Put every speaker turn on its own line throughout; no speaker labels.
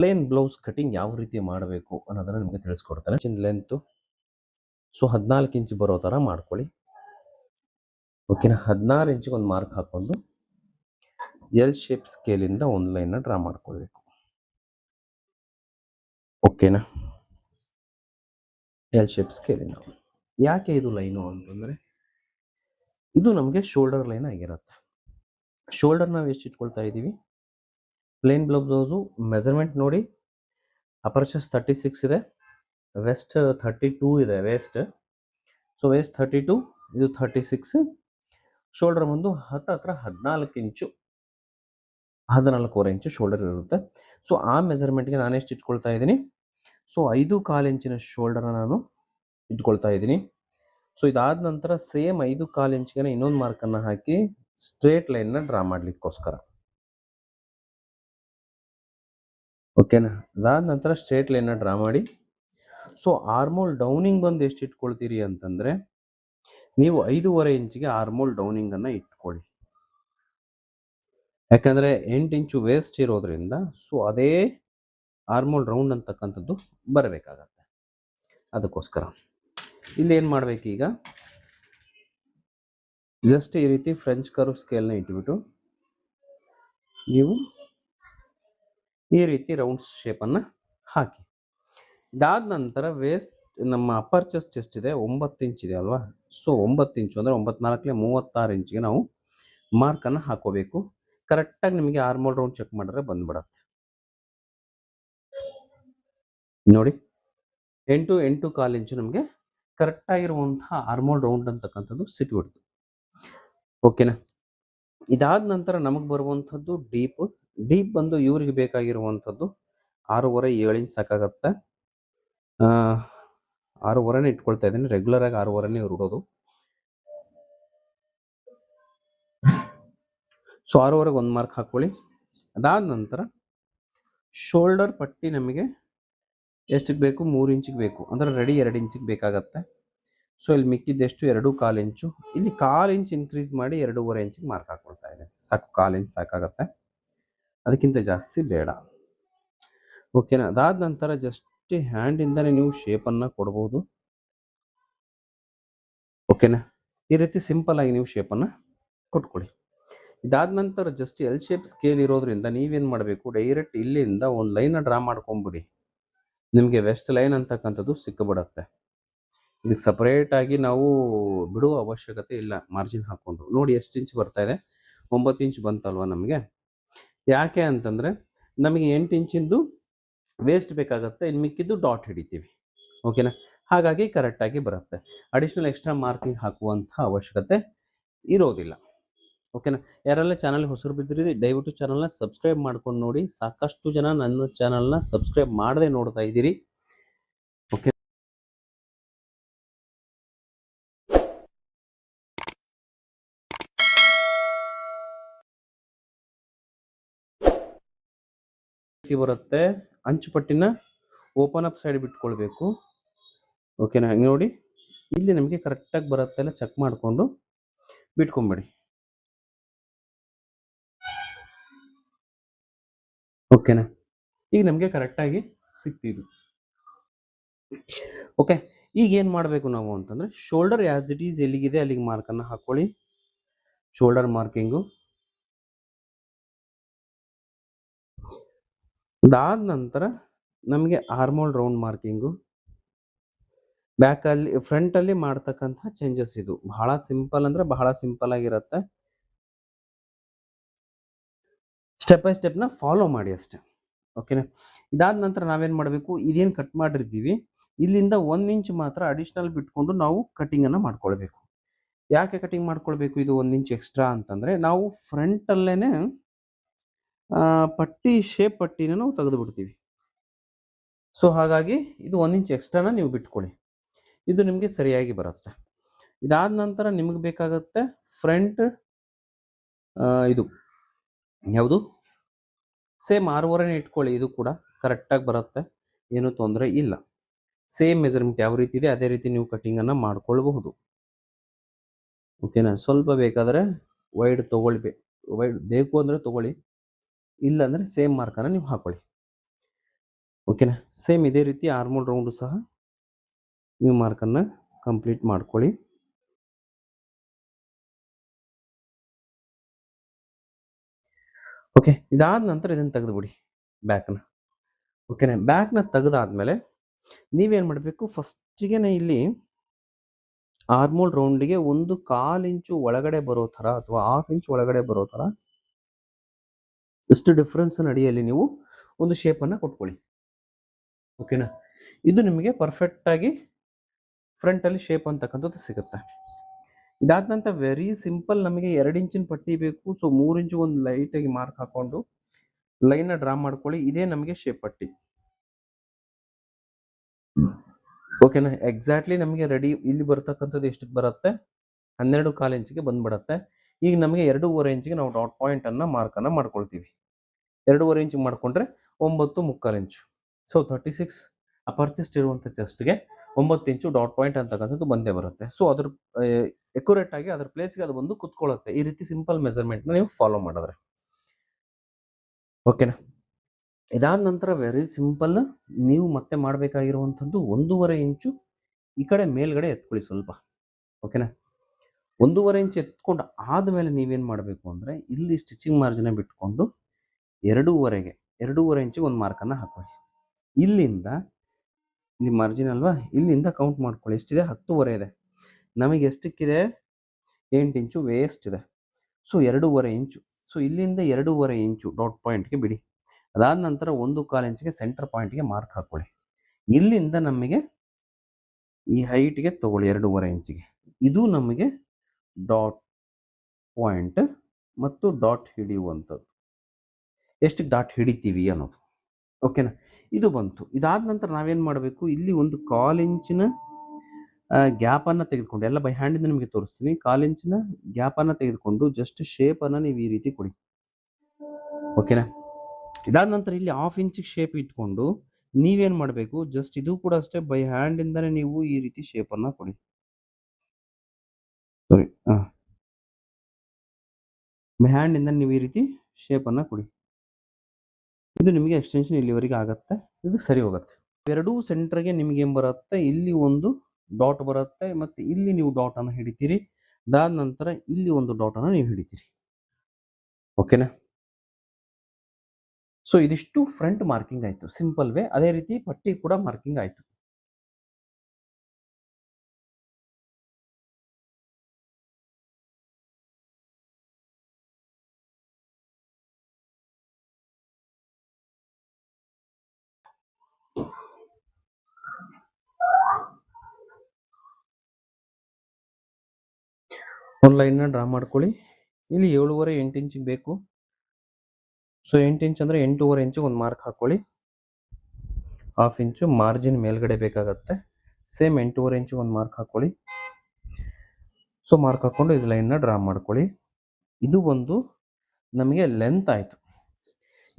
Plain blouse cutting ಯಾವ ರೀತಿ ಮಾಡಬೇಕು ಅನ್ನೋದನ್ನ ನಿಮಗೆ ತಿಳಿಸ್ಕೊಡ್ತಾರೆ ಚಿನ್ ಲೆಂತು ಸೊ ಹದಿನಾಲ್ಕು ಇಂಚ್ ಬರೋ ಥರ ಮಾಡ್ಕೊಳ್ಳಿ. ಓಕೆನಾ ಹದಿನಾರು ಇಂಚಿಗೆ ಒಂದು ಮಾರ್ಕ್ ಹಾಕೊಂಡು ಎಲ್ ಶೇಪ್ ಸ್ಕೇಲಿಂದ ಒಂದು ಲೈನ್ನ ಡ್ರಾ ಮಾಡ್ಕೊಳ್ಬೇಕು. ಓಕೆನಾ ಎಲ್ ಶೇಪ್ ಸ್ಕೇಲಿಂದ ಯಾಕೆ ಇದು ಲೈನು ಅಂತಂದರೆ ಇದು ನಮಗೆ ಶೋಲ್ಡರ್ ಲೈನ್ ಆಗಿರುತ್ತೆ. ಶೋಲ್ಡರ್ ನಾವು ಎಷ್ಟು ಇಟ್ಕೊಳ್ತಾ ಇದ್ದೀವಿ ಪ್ಲೇನ್ ಬ್ಲೌಸು ಮೆಜರ್ಮೆಂಟ್ ನೋಡಿ. ಅಪರ್ಚಸ್ ತರ್ಟಿ ಸಿಕ್ಸ್ ಇದೆ. ವೆಸ್ಟ್ ಥರ್ಟಿ ಟೂ ಇದೆ, waist. So waist thirty two ಇದು ಥರ್ಟಿ ಸಿಕ್ಸ್ ಶೋಲ್ಡರ್ ಬಂದು ಹತ್ತು ಹತ್ರ ಹದಿನಾಲ್ಕು ಇಂಚು, ಹದಿನಾಲ್ಕೂವರೆ ಇಂಚು ಶೋಲ್ಡರ್ ಇರುತ್ತೆ. ಸೊ ಆ ಮೆಜರ್ಮೆಂಟ್ಗೆ ನಾನು ಎಷ್ಟು ಇಟ್ಕೊಳ್ತಾ ಇದ್ದೀನಿ? ಸೊ ಐದು ಕಾಲು ಇಂಚಿನ ಶೋಲ್ಡರ್ನ ನಾನು ಇಟ್ಕೊಳ್ತಾ ಇದ್ದೀನಿ. ಸೊ ಇದಾದ ನಂತರ ಸೇಮ್ ಐದು ಕಾಲು ಇಂಚಿಗೆ ಇನ್ನೊಂದು ಮಾರ್ಕನ್ನು ಹಾಕಿ ಸ್ಟ್ರೇಟ್ ಲೈನ್ನ ಡ್ರಾ ಮಾಡ್ಲಿಕ್ಕೋಸ್ಕರ. ಓಕೆನಾ? ಅದಾದ ನಂತರ ಸ್ಟ್ರೇಟ್ ಲೈನ್ನ ಡ್ರಾ ಮಾಡಿ. ಸೊ ಆರ್ಮೋಲ್ ಡೌನಿಂಗ್ ಬಂದು ಎಷ್ಟು ಇಟ್ಕೊಳ್ತೀರಿ ಅಂತಂದ್ರೆ, ನೀವು ಐದೂವರೆ ಇಂಚಿಗೆ ಆರ್ಮೋಲ್ ಡೌನಿಂಗ್ ಅನ್ನ ಇಟ್ಕೊಳ್ಳಿ. ಯಾಕಂದ್ರೆ ಎಂಟು ಇಂಚು ವೇಸ್ಟ್ ಇರೋದ್ರಿಂದ ಸೊ ಅದೇ ಆರ್ಮೋಲ್ ರೌಂಡ್ ಅಂತಕ್ಕಂಥದ್ದು ಬರಬೇಕಾಗತ್ತೆ. ಅದಕ್ಕೋಸ್ಕರ. ಇಲ್ಲಿ ಏನು ಮಾಡ್ಬೇಕೀಗ? ಜಸ್ಟ್ ಈ ರೀತಿ ಫ್ರೆಂಚ್ ಕರ್ವ್ ಸ್ಕೇಲ್ನ ಇಟ್ಬಿಟ್ಟು, ನೀವು ಈ ರೀತಿ ರೌಂಡ್ ಶೇಪನ್ನು ಹಾಕಿ. ಇದಾದ ನಂತರ ವೇಸ್ಟ್ ನಮ್ಮ ಅಪ್ಪರ್ ಚೆಸ್ಟ್ ಎಷ್ಟಿದೆ ಒಂಬತ್ತು ಇಂಚ್ ಇದೆ ಅಲ್ವಾ? ಸೊ ಒಂಬತ್ತು ಇಂಚು ಅಂದರೆ ಒಂಬತ್ನಾಲ್ಕಲೇ ನಾಲ್ಕಲೆ ಮೂವತ್ತಾರು ಇಂಚಿಗೆ ನಾವು ಮಾರ್ಕನ್ನು ಹಾಕೋಬೇಕು. ಕರೆಕ್ಟಾಗಿ ನಿಮಗೆ ಆರ್ಮೋಲ್ ರೌಂಡ್ ಚೆಕ್ ಮಾಡಿದ್ರೆ ಬಂದ್ಬಿಡತ್ತೆ. ನೋಡಿ, ಎಂಟು ಎಂಟು ಕಾಲು ಇಂಚು ನಮಗೆ ಕರೆಕ್ಟಾಗಿರುವಂತಹ ಆರ್ಮೋಲ್ ರೌಂಡ್ ಅಂತಕ್ಕಂಥದ್ದು ಸಿಕ್ಬಿಡ್ತು. ಓಕೆನಾ ಇದಾದ ನಂತರ ನಮಗೆ ಬರುವಂಥದ್ದು ಡೀಪ್ ಡೀಪ್ ಬಂದು ಇವ್ರಿಗೆ ಬೇಕಾಗಿರುವಂಥದ್ದು ಆರೂವರೆ ಏಳು ಇಂಚ್ ಸಾಕಾಗತ್ತೆ ಆರೂವರೆನೇ ಇಟ್ಕೊಳ್ತಾ ಇದ್ದೀನಿ. ರೆಗ್ಯುಲರ್ ಆಗಿ ಆರೂವರೆನೇ ಉರುಡೋದು ಸೊ ಆರೂವರೆಗೆ ಒಂದು ಮಾರ್ಕ್ ಹಾಕೊಳ್ಳಿ. ಅದಾದ ನಂತರ ಶೋಲ್ಡರ್ ಪಟ್ಟಿ ನಮಗೆ ಎಷ್ಟಕ್ಕೆ ಬೇಕು? ಮೂರು ಇಂಚಿಗೆ ಬೇಕು. ಅಂದರೆ ರೆಡಿ ಎರಡು ಇಂಚಿಗೆ ಬೇಕಾಗತ್ತೆ. ಸೊ ಇಲ್ಲಿ ಮಿಕ್ಕಿದ್ದೆಷ್ಟು? ಎರಡು ಕಾಲು ಇಂಚು. ಇಲ್ಲಿ ಕಾಲು ಇಂಚ್ ಇನ್ಕ್ರೀಸ್ ಮಾಡಿ ಎರಡೂವರೆ ಇಂಚಿಗೆ ಮಾರ್ಕ್ ಹಾಕೊಳ್ತಾ ಇದೆ ಸಾಕು ಕಾಲು ಇಂಚ್ ಸಾಕಾಗತ್ತೆ. ಅದಕ್ಕಿಂತ ಜಾಸ್ತಿ ಬೇಡ. ಓಕೆನಾ ಅದಾದ ನಂತರ ಜಸ್ಟ್ ಹ್ಯಾಂಡಿಂದನೇ ನೀವು ಶೇಪನ್ನು ಕೊಡ್ಬೋದು. ಓಕೆನಾ ಈ ರೀತಿ ಸಿಂಪಲ್ ಆಗಿ ನೀವು ಶೇಪನ್ನು ಕೊಟ್ಕೊಳ್ಳಿ ಇದಾದ ನಂತರ ಜಸ್ಟ್ ಎಲ್ ಶೇಪ್ ಸ್ಕೇಲ್ ಇರೋದ್ರಿಂದ ನೀವೇನು ಮಾಡಬೇಕು? ಡೈರೆಕ್ಟ್ ಇಲ್ಲಿಂದ ಒಂದು ಲೈನ ಡ್ರಾ ಮಾಡ್ಕೊಂಬಿಡಿ. ನಿಮಗೆ ವೆಸ್ಟ್ ಲೈನ್ ಅಂತಕ್ಕಂಥದ್ದು ಸಿಕ್ಕಿಬಿಡತ್ತೆ ಇದಕ್ಕೆ ಸಪ್ರೇಟಾಗಿ ನಾವು ಬಿಡುವ ಅವಶ್ಯಕತೆ ಇಲ್ಲ. ಮಾರ್ಜಿನ್ ಹಾಕೊಂಡು. ನೋಡಿ ಎಷ್ಟು ಇಂಚ್ ಬರ್ತಾ ಇದೆ? ಒಂಬತ್ತು ಇಂಚ್ ಬಂತಲ್ವಾ ನಮಗೆ? ಯಾಕೆ ಅಂತಂದರೆ ನಮಗೆ ಎಂಟು ಇಂಚಿಂದು ವೇಸ್ಟ್ ಬೇಕಾಗುತ್ತೆ ಇನ್ನು ಮಿಕ್ಕಿದ್ದು ಡಾಟ್ ಹಿಡಿತೀವಿ. ಓಕೆನಾ ಹಾಗಾಗಿ ಕರೆಕ್ಟಾಗಿ ಬರುತ್ತೆ. ಅಡಿಷ್ನಲ್ ಎಕ್ಸ್ಟ್ರಾ ಮಾರ್ಕಿಂಗ್ ಹಾಕುವಂಥ ಅವಶ್ಯಕತೆ ಇರೋದಿಲ್ಲ. ಓಕೆನಾ ಯಾರೆಲ್ಲ ಚಾನಲ್ ಹೊಸರು ಬಿದ್ದಿರಿ ದಯವಿಟ್ಟು ಚಾನಲ್ನ ಸಬ್ಸ್ಕ್ರೈಬ್ ಮಾಡ್ಕೊಂಡು ನೋಡಿ. ಸಾಕಷ್ಟು ಜನ ನನ್ನ ಚಾನಲ್ನ ಸಬ್ಸ್ಕ್ರೈಬ್ ಮಾಡದೆ ನೋಡ್ತಾ ಇದ್ದೀರಿ ಓಕೆ ರೀತಿ ಬರುತ್ತೆ. ಅಂಚು ಪಟ್ಟಿನ ಓಪನ್ ಅಪ್ ಸೈಡ್ ಬಿಟ್ಕೊಳ್ಬೇಕು. ಓಕೆನಾ ಹಂಗೆ ನೋಡಿ. ಇಲ್ಲಿ ನಮಗೆ ಕರೆಕ್ಟಾಗಿ ಬರುತ್ತೆ ಎಲ್ಲ ಚೆಕ್ ಮಾಡಿಕೊಂಡು ಬಿಟ್ಕೊಂಬಿಡಿ. ಓಕೆನಾ ಈಗ ನಮಗೆ ಕರೆಕ್ಟಾಗಿ ಸಿಕ್ತಿದ್ದು ಓಕೆ ಈಗ ಏನು ಮಾಡಬೇಕು ನಾವು ಅಂತಂದರೆ ಶೋಲ್ಡರ್ ಆ್ಯಸ್ ಇಟ್ ಈಸ್ ಎಲ್ಲಿಗಿದೆ ಅಲ್ಲಿಗೆ ಮಾರ್ಕನ್ನು ಹಾಕ್ಕೊಳ್ಳಿ. ಶೋಲ್ಡರ್ ಮಾರ್ಕಿಂಗು ಅದಾದ ನಂತರ ನಮಗೆ ಆರ್ಮೋಲ್ ರೌಂಡ್ ಮಾರ್ಕಿಂಗು ಬ್ಯಾಕಲ್ಲಿ ಫ್ರಂಟಲ್ಲಿ ಮಾಡ್ತಕ್ಕಂಥ ಚೇಂಜಸ್ ಇದು. ಬಹಳ ಸಿಂಪಲ್ ಅಂದರೆ ಬಹಳ ಸಿಂಪಲ್ ಆಗಿರುತ್ತೆ. ಸ್ಟೆಪ್ ಬೈ ಸ್ಟೆಪ್ನ ಫಾಲೋ ಮಾಡಿ ಅಷ್ಟೇ. ಓಕೆನಾ ಇದಾದ ನಂತರ ನಾವೇನು ಮಾಡಬೇಕು? ಇದೇನು ಕಟ್ ಮಾಡಿರ್ತೀವಿ? ಇಲ್ಲಿಂದ ಒಂದು ಇಂಚ್ ಮಾತ್ರ ಅಡಿಷ್ನಲ್ ಬಿಟ್ಕೊಂಡು ನಾವು ಕಟಿಂಗನ್ನು ಮಾಡ್ಕೊಳ್ಬೇಕು. ಯಾಕೆ ಕಟಿಂಗ್ ಮಾಡ್ಕೊಳ್ಬೇಕು? ಇದು ಒಂದು ಇಂಚ್ ಎಕ್ಸ್ಟ್ರಾ ಅಂತಂದರೆ ನಾವು ಫ್ರಂಟಲ್ಲೇ ಪಟ್ಟಿ ಶೇಪ್ ಪಟ್ಟಿನ ನಾವು ತೆಗೆದು ಬಿಡ್ತೀವಿ ಸೊ ಹಾಗಾಗಿ ಇದು ಒಂದು ಇಂಚ್ ಎಕ್ಸ್ಟ್ರಾನ ನೀವು ಬಿಟ್ಕೊಳ್ಳಿ. ಇದು ನಿಮಗೆ ಸರಿಯಾಗಿ ಬರುತ್ತೆ. ಇದಾದ ನಂತರ ನಿಮಗೆ ಬೇಕಾಗುತ್ತೆ ಫ್ರಂಟ್ ಇದು. ಯಾವುದು? ಸೇಮ್ ಆರೂವರೆನೇ ಇಟ್ಕೊಳ್ಳಿ, ಇದು ಕೂಡ ಕರೆಕ್ಟಾಗಿ ಬರುತ್ತೆ. ಏನೂ ತೊಂದರೆ ಇಲ್ಲ. ಸೇಮ್ ಮೆಜರ್ಮೆಂಟ್ ಯಾವ ರೀತಿ ಇದೆ, ಅದೇ ರೀತಿ ನೀವು ಕಟ್ಟಿಂಗನ್ನು ಮಾಡ್ಕೊಳ್ಬಹುದು. ಓಕೆನಾ ಸ್ವಲ್ಪ ಬೇಕಾದರೆ ವೈಡ್ ತೊಗೊಳ್ಬೇಕು ವೈಡ್ ಬೇಕು ಅಂದರೆ ತೊಗೊಳ್ಳಿ. ಇಲ್ಲ ಅಂದರೆ ಸೇಮ್ ಮಾರ್ಕನ್ನು ನೀವು ಹಾಕೊಳ್ಳಿ. ಓಕೆನಾ ಸೇಮ್ ಇದೇ ರೀತಿ ಆರ್ಮೋಲ್ ರೌಂಡು ಸಹ ನೀವು ಮಾರ್ಕನ್ನು ಕಂಪ್ಲೀಟ್ ಮಾಡ್ಕೊಳ್ಳಿ. ಓಕೆ ಇದಾದ ನಂತರ ಇದನ್ನು ತೆಗೆದುಬಿಡಿ ಬ್ಯಾಕ್ನ ಓಕೆನಾ ಬ್ಯಾಕ್ನ ತೆಗೆದಾದ್ಮೇಲೆ ನೀವೇನು ಮಾಡಬೇಕು? ಫಸ್ಟಿಗೆ ಇಲ್ಲಿ ಆರ್ಮೋಲ್ ರೌಂಡಿಗೆ ಒಂದು ಕಾಲು ಇಂಚು ಒಳಗಡೆ ಬರೋ ಥರ ಅಥವಾ ಹಾಫ್ ಇಂಚು ಒಳಗಡೆ ಬರೋ ಥರ ಇಷ್ಟು ಡಿಫ್ರೆನ್ಸ್ ಅಡಿಯಲ್ಲಿ ನೀವು ಒಂದು ಶೇಪನ್ನು ಕೊಟ್ಕೊಳ್ಳಿ. ಓಕೆನಾ ಇದು ನಿಮಗೆ ಪರ್ಫೆಕ್ಟಾಗಿ ಫ್ರಂಟಲ್ಲಿ ಶೇಪ್ ಅಂತಕ್ಕಂಥದ್ದು ಸಿಗುತ್ತೆ. ಇದಾದ ನಂತರ ವೆರಿ ಸಿಂಪಲ್ ನಮಗೆ ಎರಡು ಇಂಚಿನ ಪಟ್ಟಿ ಬೇಕು. ಸೊ ಮೂರು ಇಂಚು ಒಂದು ಲೈಟಾಗಿ ಮಾರ್ಕ್ ಹಾಕೊಂಡು ಲೈನ ಡ್ರಾ ಮಾಡ್ಕೊಳ್ಳಿ. ಇದೇ ನಮಗೆ ಶೇಪ್ ಪಟ್ಟಿ. ಓಕೆನಾ ಎಕ್ಸಾಕ್ಟ್ಲಿ ನಮಗೆ ರೆಡಿ ಇಲ್ಲಿ ಬರ್ತಕ್ಕಂಥದ್ದು ಎಷ್ಟಕ್ಕೆ ಬರುತ್ತೆ? ಹನ್ನೆರಡು ಕಾಲು ಇಂಚಿಗೆ ಬಂದ್ಬಿಡತ್ತೆ. ಈಗ ನಮಗೆ ಎರಡೂವರೆ ಇಂಚಿಗೆ ನಾವು ಡಾಟ್ ಪಾಯಿಂಟ್ ಅನ್ನ ಮಾರ್ಕ್ ಅನ್ನ ಮಾಡ್ಕೊಳ್ತೀವಿ. ಎರಡೂವರೆ ಇಂಚಿಗೆ ಮಾಡ್ಕೊಂಡ್ರೆ ಒಂಬತ್ತು ಮುಕ್ಕಾಲು inch. So thirty six upper chest ಇರುವಂಥ ಚೆಸ್ಟ್ಗೆ ಒಂಬತ್ತು ಇಂಚು ಡಾಟ್ ಪಾಯಿಂಟ್ ಅಂತಕ್ಕಂಥದ್ದು ಬಂದೇ ಬರುತ್ತೆ. ಸೊ ಅದ್ರ ಎಕ್ಯುರೇಟ್ ಆಗಿ ಅದ್ರ ಪ್ಲೇಸ್ಗೆ ಅದು ಬಂದು ಕುತ್ಕೊಳ್ಳುತ್ತೆ ಈ ರೀತಿ ಸಿಂಪಲ್ ಮೆಜರ್ಮೆಂಟ್ನ ನೀವು ಫಾಲೋ ಮಾಡಿದ್ರೆ. ಓಕೆನಾ ಇದಾದ ನಂತರ ವೆರಿ ಸಿಂಪಲ್ ನೀವು ಮತ್ತೆ ಮಾಡಬೇಕಾಗಿರುವಂಥದ್ದು ಒಂದೂವರೆ ಇಂಚು ಈ ಕಡೆ ಮೇಲ್ಗಡೆ ಎತ್ಕೊಳ್ಳಿ ಸ್ವಲ್ಪ. ಓಕೆನಾ ಒಂದೂವರೆ ಇಂಚ್ ಎತ್ಕೊಂಡು ಆದಮೇಲೆ ನೀವೇನು ಮಾಡಬೇಕು ಅಂದರೆ ಇಲ್ಲಿ ಸ್ಟಿಚಿಂಗ್ ಮಾರ್ಜಿನ ಬಿಟ್ಕೊಂಡು ಎರಡೂವರೆಗೆ, ಎರಡೂವರೆ ಇಂಚಿಗೆ ಒಂದು ಮಾರ್ಕನ್ನು ಹಾಕ್ಕೊಳ್ಳಿ ಇಲ್ಲಿಂದ, ಇಲ್ಲಿ ಮಾರ್ಜಿನ್ ಅಲ್ವಾ? ಇಲ್ಲಿಂದ ಕೌಂಟ್ ಮಾಡ್ಕೊಳ್ಳಿ. ಎಷ್ಟಿದೆ? ಹತ್ತೂವರೆ ಇದೆ. ನಮಗೆ ಎಷ್ಟಕ್ಕಿದೆ? ಎಂಟು ಇಂಚು ವೇಸ್ಟ್ ಇದೆ. ಸೊ ಎರಡೂವರೆ ಇಂಚು. ಸೊ ಇಲ್ಲಿಂದ ಎರಡೂವರೆ ಇಂಚು ಡಾಟ್ ಪಾಯಿಂಟ್ಗೆ ಬಿಡಿ. ಅದಾದ ನಂತರ ಒಂದು ಕಾಲು ಇಂಚಿಗೆ ಸೆಂಟರ್ ಪಾಯಿಂಟ್ಗೆ ಮಾರ್ಕ್ ಹಾಕೊಳ್ಳಿ. ಇಲ್ಲಿಂದ ನಮಗೆ ಈ ಹೈಟ್ಗೆ ತಗೊಳ್ಳಿ, ಎರಡೂವರೆ ಇಂಚಿಗೆ. ಇದು ನಮಗೆ ಡಾಟ್ ಪಾಯಿಂಟ್ ಮತ್ತು ಡಾಟ್ ಹಿಡಿಯುವಂಥದ್ದು. ಎಷ್ಟು ಡಾಟ್ ಹಿಡಿತೀವಿ ಅನ್ನೋದು ಓಕೆನಾ? ಇದು ಬಂತು. ಇದಾದ ನಂತರ ನಾವೇನು ಮಾಡಬೇಕು? ಇಲ್ಲಿ ಒಂದು ಕಾಲಿಂಚಿನ ಗ್ಯಾಪನ್ನು ತೆಗೆದುಕೊಂಡು, ಎಲ್ಲ ಬೈ ಹ್ಯಾಂಡಿಂದ ನಿಮಗೆ ತೋರಿಸ್ತೀನಿ. ಕಾಲಿಂಚಿನ ಗ್ಯಾಪನ್ನು ತೆಗೆದುಕೊಂಡು ಜಸ್ಟ್ ಶೇಪನ್ನು ನೀವು ಈ ರೀತಿ ಕೊಡಿ. ಓಕೆನಾ? ಇದಾದ ನಂತರ ಇಲ್ಲಿ ಹಾಫ್ ಇಂಚಿಗೆ ಶೇಪ್ ಇಟ್ಕೊಂಡು ನೀವೇನು ಮಾಡಬೇಕು? ಜಸ್ಟ್ ಇದು ಕೂಡ ಅಷ್ಟೇ ಬೈ ಹ್ಯಾಂಡಿಂದನೇ ನೀವು ಈ ರೀತಿ ಶೇಪನ್ನು ಕೊಡಿ ಸಾರಿ ಹಾಂ ಬೈ ಹ್ಯಾಂಡಿಂದ ನೀವು ಈ ರೀತಿ ಶೇಪನ್ನು ಕೊಡಿ. ಇದು ನಿಮಗೆ ಎಕ್ಸ್ಟೆನ್ಷನ್ ಇಲ್ಲಿವರೆಗೆ ಆಗುತ್ತೆ. ಇದು ಸರಿ ಹೋಗುತ್ತೆ. ಎರಡೂ ಸೆಂಟ್ರಿಗೆ ನಿಮಗೆ ಏನು ಬರುತ್ತೆ? ಇಲ್ಲಿ ಒಂದು ಡಾಟ್ ಬರುತ್ತೆ ಮತ್ತು ಇಲ್ಲಿ ನೀವು ಡಾಟನ್ನು ಹಿಡಿತೀರಿ. ಅದಾದ ನಂತರ ಇಲ್ಲಿ ಒಂದು ಡಾಟನ್ನು ನೀವು ಹಿಡಿತೀರಿ. ಓಕೆನಾ ಸೊ ಇದಿಷ್ಟು ಫ್ರಂಟ್ ಮಾರ್ಕಿಂಗ್ ಆಯಿತು. ಸಿಂಪಲ್ ವೇ ಅದೇ ರೀತಿ ಪಟ್ಟಿ ಕೂಡ ಮಾರ್ಕಿಂಗ್ ಆಯಿತು. ಒಂದು ಲೈನ್ನ ಡ್ರಾ ಮಾಡ್ಕೊಳ್ಳಿ. ಇಲ್ಲಿ ಏಳುವರೆ ಎಂಟು ಇಂಚಿಗೆ ಬೇಕು. ಸೊ ಎಂಟು ಇಂಚ್ ಅಂದರೆ ಎಂಟೂವರೆ ಇಂಚಿಗೆ ಒಂದು ಮಾರ್ಕ್ ಹಾಕ್ಕೊಳ್ಳಿ ಹಾಫ್ ಇಂಚು ಮಾರ್ಜಿನ್ ಮೇಲ್ಗಡೆ ಬೇಕಾಗತ್ತೆ. ಸೇಮ್ ಎಂಟೂವರೆ ಇಂಚಿಗೆ ಒಂದು ಮಾರ್ಕ್ ಹಾಕ್ಕೊಳ್ಳಿ ಸೊ ಮಾರ್ಕ್ ಹಾಕ್ಕೊಂಡು ಇದು ಲೈನ್ನ ಡ್ರಾ ಮಾಡ್ಕೊಳ್ಳಿ. ಇದು ಒಂದು ನಮಗೆ ಲೆಂತ್ ಆಯಿತು.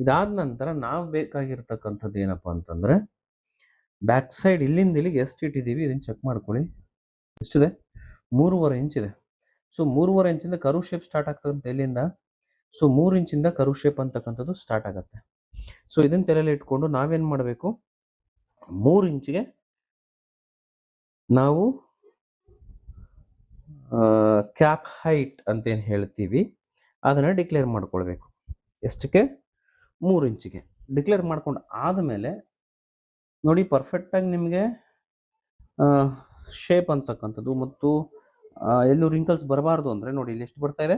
ಇದಾದ ನಂತರ ನಾವು ಬೇಕಾಗಿರ್ತಕ್ಕಂಥದ್ದು ಏನಪ್ಪ ಅಂತಂದರೆ ಬ್ಯಾಕ್ ಸೈಡ್ ಇಲ್ಲಿಂದ ಇಲ್ಲಿಗೆ ಎಷ್ಟು ಇಟ್ಟಿದ್ದೀವಿ ಇದನ್ನು ಚೆಕ್ ಮಾಡ್ಕೊಳ್ಳಿ. ಎಷ್ಟಿದೆ? ಮೂರುವರೆ ಇಂಚಿದೆ ಸೊ ಮೂರುವರೆ ಇಂಚಿಂದ ಕರು ಶೇಪ್ ಸ್ಟಾರ್ಟ್ ಆಗ್ತದಂತೆ ಎಲ್ಲಿಂದ? ಸೊ ಮೂರು ಇಂಚಿಂದ ಕರು ಶೇಪ್ ಅಂತಕ್ಕಂಥದ್ದು ಸ್ಟಾರ್ಟ್ ಆಗುತ್ತೆ. ಸೊ ಇದನ್ನು ತಲೆಯಲ್ಲಿ ಇಟ್ಕೊಂಡು ನಾವೇನು ಮಾಡಬೇಕು? ಮೂರು ಇಂಚಿಗೆ ನಾವು ಕ್ಯಾಪ್ ಹೈಟ್ ಅಂತೇನು ಹೇಳ್ತೀವಿ, ಅದನ್ನು ಡಿಕ್ಲೇರ್ ಮಾಡ್ಕೊಳ್ಬೇಕು. ಎಷ್ಟಕ್ಕೆ? ಮೂರು ಇಂಚಿಗೆ. ಡಿಕ್ಲೇರ್ ಮಾಡ್ಕೊಂಡು ಆದಮೇಲೆ, ನೋಡಿ ಪರ್ಫೆಕ್ಟಾಗಿ ನಿಮಗೆ ಶೇಪ್ ಅಂತಕ್ಕಂಥದ್ದು ಮತ್ತು ಎಲ್ಲೂ ರಿಂಕಲ್ಸ್ ಬರಬಾರ್ದು ಅಂದರೆ ನೋಡಿ ಇಲ್ಲಿ ಎಷ್ಟು ಬರ್ತಾ ಇದೆ?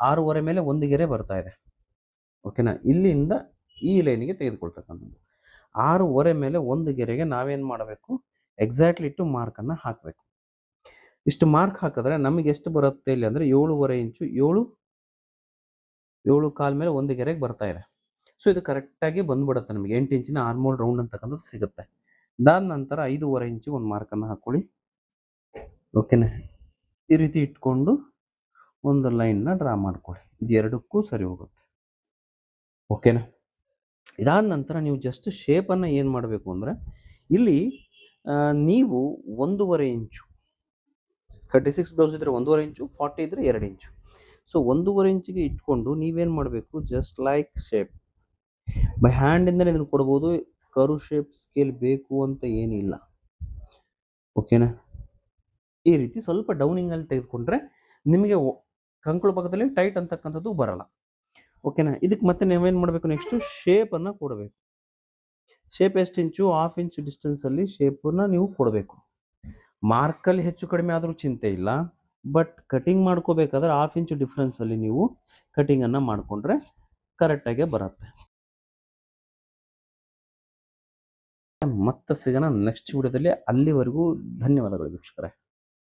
ಆರೂವರೆ ಮೇಲೆ ಒಂದು ಗೆರೆ ಬರ್ತಾ ಇದೆ. ಓಕೆನಾ ಇಲ್ಲಿಂದ ಈ ಲೈನಿಗೆ ತೆಗೆದುಕೊಳ್ತಕ್ಕಂಥದ್ದು. ಆರೂವರೆ ಮೇಲೆ ಒಂದು ಗೆರೆಗೆ ನಾವೇನು ಮಾಡಬೇಕು? ಎಕ್ಸಾಕ್ಟ್ಲಿ ಇಟ್ಟು ಮಾರ್ಕನ್ನು ಹಾಕಬೇಕು. ಇಷ್ಟು ಮಾರ್ಕ್ ಹಾಕಿದ್ರೆ ನಮಗೆ ಎಷ್ಟು ಬರುತ್ತೆ ಇಲ್ಲಿ ಅಂದರೆ ಏಳುವರೆ ಇಂಚು ಏಳು ಏಳು ಕಾಲ್ ಮೇಲೆ ಒಂದು ಗೆರೆಗೆ ಬರ್ತಾ ಇದೆ. ಸೊ ಇದು ಕರೆಕ್ಟಾಗಿ ಬಂದ್ಬಿಡುತ್ತೆ ನಮಗೆ. ಎಂಟು ಇಂಚಿನ ಆರ್ಮೋಲ್ ರೌಂಡ್ ಅಂತಕ್ಕಂಥದ್ದು ಸಿಗುತ್ತೆ. ಅದಾದ ನಂತರ ಐದೂವರೆ ಇಂಚು ಒಂದು ಮಾರ್ಕನ್ನು ಹಾಕ್ಕೊಳ್ಳಿ. ಓಕೆನಾ ಈ ರೀತಿ ಇಟ್ಕೊಂಡು ಒಂದು ಲೈನ್ನ ಡ್ರಾ ಮಾಡ್ಕೊಳ್ಳಿ. ಇದು ಎರಡಕ್ಕೂ ಸರಿ ಹೋಗುತ್ತೆ. ಓಕೆನಾ ಇದಾದ ನಂತರ ನೀವು ಜಸ್ಟ್ ಶೇಪನ್ನು ಏನು ಮಾಡಬೇಕು ಅಂದರೆ, ಇಲ್ಲಿ ನೀವು ಒಂದೂವರೆ ಇಂಚು ತರ್ಟಿ ಸಿಕ್ಸ್ ಬ್ಲೌಸ್ ಇದ್ದರೆ ಒಂದೂವರೆ ಇಂಚು ಫಾರ್ಟಿ ಇದ್ದರೆ ಎರಡು ಇಂಚು. ಸೊ ಒಂದೂವರೆ ಇಂಚಿಗೆ ಇಟ್ಕೊಂಡು ನೀವೇನು ಮಾಡಬೇಕು? ಜಸ್ಟ್ ಲೈಕ್ ಶೇಪ್ ಬೈ ಹ್ಯಾಂಡಿಂದಲೇ ಇದನ್ನು ಕೊಡ್ಬೋದು. ಕರು ಶೇಪ್ ಸ್ಕೇಲ್ ಬೇಕು ಅಂತ ಏನಿಲ್ಲ. ಓಕೆನಾ ಈ ರೀತಿ ಸ್ವಲ್ಪ ಡೌನಿಂಗಲ್ಲಿ ತೆಗೆದುಕೊಂಡ್ರೆ ನಿಮಗೆ ಕಂಕುಳ ಭಾಗದಲ್ಲಿ ಟೈಟ್ ಅಂತಕ್ಕಂಥದ್ದು ಬರಲ್ಲ. ಓಕೆನಾ ಇದಕ್ಕೆ ಮತ್ತೆ ನೀವೇನು ಮಾಡಬೇಕು ನೆಕ್ಸ್ಟು ಶೇಪನ್ನು ಕೊಡಬೇಕು. ಶೇಪ್ ಎಷ್ಟು ಇಂಚು? ಹಾಫ್ ಇಂಚ್ ಡಿಸ್ಟೆನ್ಸಲ್ಲಿ ಶೇಪನ್ನು ನೀವು ಕೊಡಬೇಕು. ಮಾರ್ಕಲ್ಲಿ ಹೆಚ್ಚು ಕಡಿಮೆ ಆದರೂ ಚಿಂತೆ ಇಲ್ಲ. ಬಟ್ ಕಟಿಂಗ್ ಮಾಡ್ಕೋಬೇಕಾದ್ರೆ ಹಾಫ್ ಇಂಚು ಡಿಫ್ರೆನ್ಸಲ್ಲಿ ನೀವು ಕಟಿಂಗನ್ನು ಮಾಡಿಕೊಂಡ್ರೆ ಕರೆಕ್ಟಾಗೆ ಬರುತ್ತೆ. ಮತ್ತೆ ಸಿಗೋಣ ನೆಕ್ಸ್ಟ್ ವಿಡಿಯೋದಲ್ಲಿ ಅಲ್ಲಿವರೆಗೂ ಧನ್ಯವಾದಗಳು ವೀಕ್ಷಕರೇ.